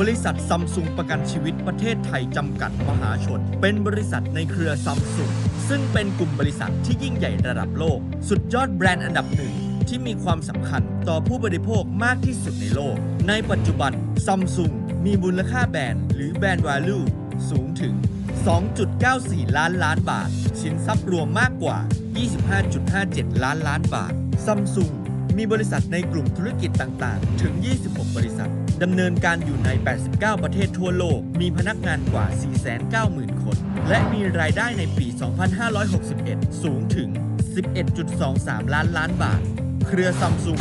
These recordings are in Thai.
บริษัทซัมซุงประกันชีวิตประเทศไทยจำกัดมหาชน เป็นบริษัทในเครือซัมซุงซึ่งเป็นกลุ่มบริษัทที่ยิ่งใหญ่ระดับโลก สุดยอดแบรนด์อันดับหนึ่งที่มีความสำคัญต่อผู้บริโภคมากที่สุดในโลก ในปัจจุบันซัมซุงมีมูลค่าแบรนด์หรือแบรนด์ value สูงถึง 2.94 ล้านล้านบาท สินทรัพย์รวมมากกว่า 25.57 ล้านล้านบาทซัมซุง มีบริษัทในกลุ่มธุรกิจต่างๆ ถึง 26 บริษัท ดำเนินการอยู่ใน 89 ประเทศทั่วโลก มีพนักงานกว่า 490,000 คน และมีรายได้ในปี 2561 สูงถึง 11.23 ล้านล้านบาท เครือซัมซุง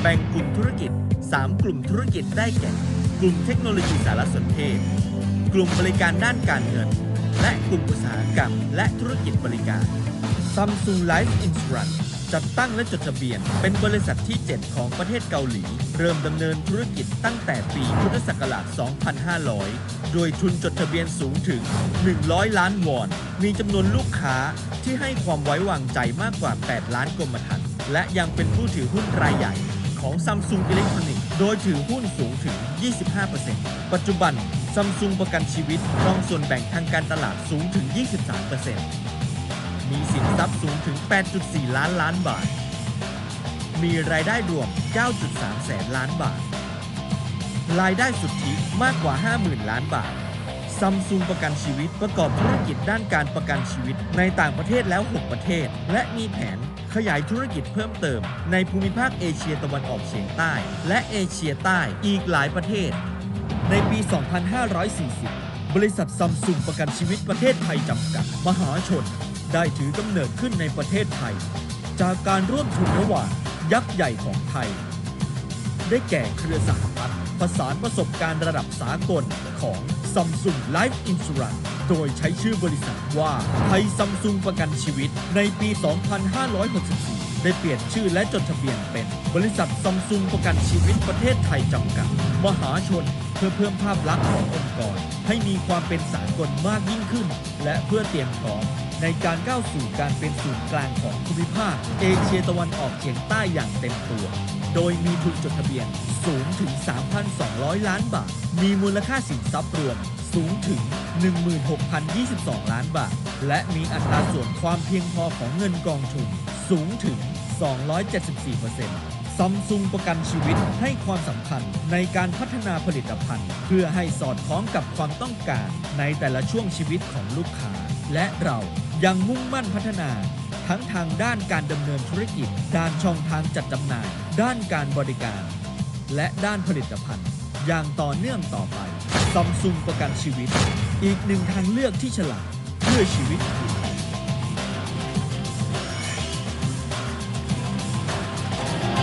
แบ่งกลุ่มธุรกิจ 3 กลุ่มธุรกิจได้แก่ กลุ่มเทคโนโลยีสารสนเทศ กลุ่มบริการด้านการเงิน และกลุ่มอุตสาหกรรม และธุรกิจบริการ Samsung Life Insurance จัดตั้งและจดทะเบียน เป็นบริษัทที่ 7 ของประเทศเกาหลี เริ่มดำเนินธุรกิจตั้งแต่ปีพุทธศักราช 2500 โดยทุนจดทะเบียนสูงถึง 100 ล้านวอน มีจำนวนลูกค้าที่ให้ความไว้วางใจมากกว่า 8 ล้านกรมธรรม์และยังเป็นผู้ถือหุ้นรายใหญ่ของ Samsung Electronics โดยถือหุ้นสูงถึง 25%ปัจจุบัน Samsung ประกันชีวิตครองส่วนแบ่งทางการตลาดสูงถึง 23% มีสินทรัพย์สูงถึง 8.4 ล้านล้านบาท มีรายได้รวม 9.3 แสนล้านบาท รายได้สุทธิมากกว่า 50,000 ล้านบาทซัมซุงประกันชีวิตประกอบธุรกิจด้านการประกันชีวิตในต่างประเทศแล้ว 6 ประเทศ และมีแผนขยายธุรกิจเพิ่มเติม ในภูมิภาคเอเชียตะวันออกเฉียงใต้ และเอเชียใต้อีกหลายประเทศ ในปี 2540 บริษัทซัมซุงประกันชีวิตประเทศไทยจำกัด มหาชน ได้ถือกำเนิดขึ้นในประเทศไทย จากการร่วมทุนระหว่างยักษ์ใหญ่ของไทย ได้แก่เครือสหพัฒน์ประสานประสบการณ์ระดับสากลของ Samsung Life Insurance โดยใช้ชื่อบริษัทว่าไทยซัมซุงประกันชีวิตในปี 2564 ได้เปลี่ยนชื่อและจดทะเบียนเป็น บริษัทซัมซุงประกันชีวิตประเทศไทยจำกัด มหาชน เพื่อเพิ่มภาพลักษณ์ขององค์กร ให้มีความเป็นสากลมากยิ่งขึ้น และเพื่อเตรียมพร้อมในการก้าวสู่การเป็นศูนย์กลางของภูมิภาค เอเชียตะวันออกเฉียงใต้อย่างเต็มตัว โดยมีทุนจดทะเบียนสูงถึง 3,200 ล้านบาท มีมูลค่าสินทรัพย์รวมสูงถึง 16,022 ล้านบาท และมีอัตราส่วนความเพียงพอของเงินกองทุนสูงถึง 274% ซัมซุงประกันชีวิตให้ความสำคัญในการพัฒนาผลิตภัณฑ์ เพื่อให้สอดคล้องกับความต้องการในแต่ละช่วงชีวิตของลูกค้า และเรายังมุ่งมั่นพัฒนา ทั้งทางด้านการดำเนินธุรกิจ ด้านช่องทางจัดจำหน่าย ด้านการบริการ และด้านผลิตภัณฑ์ อย่างต่อเนื่องต่อไปซัมซุงประกันชีวิต อีกหนึ่งทางเลือกที่ฉลาดเพื่อชีวิตคุณ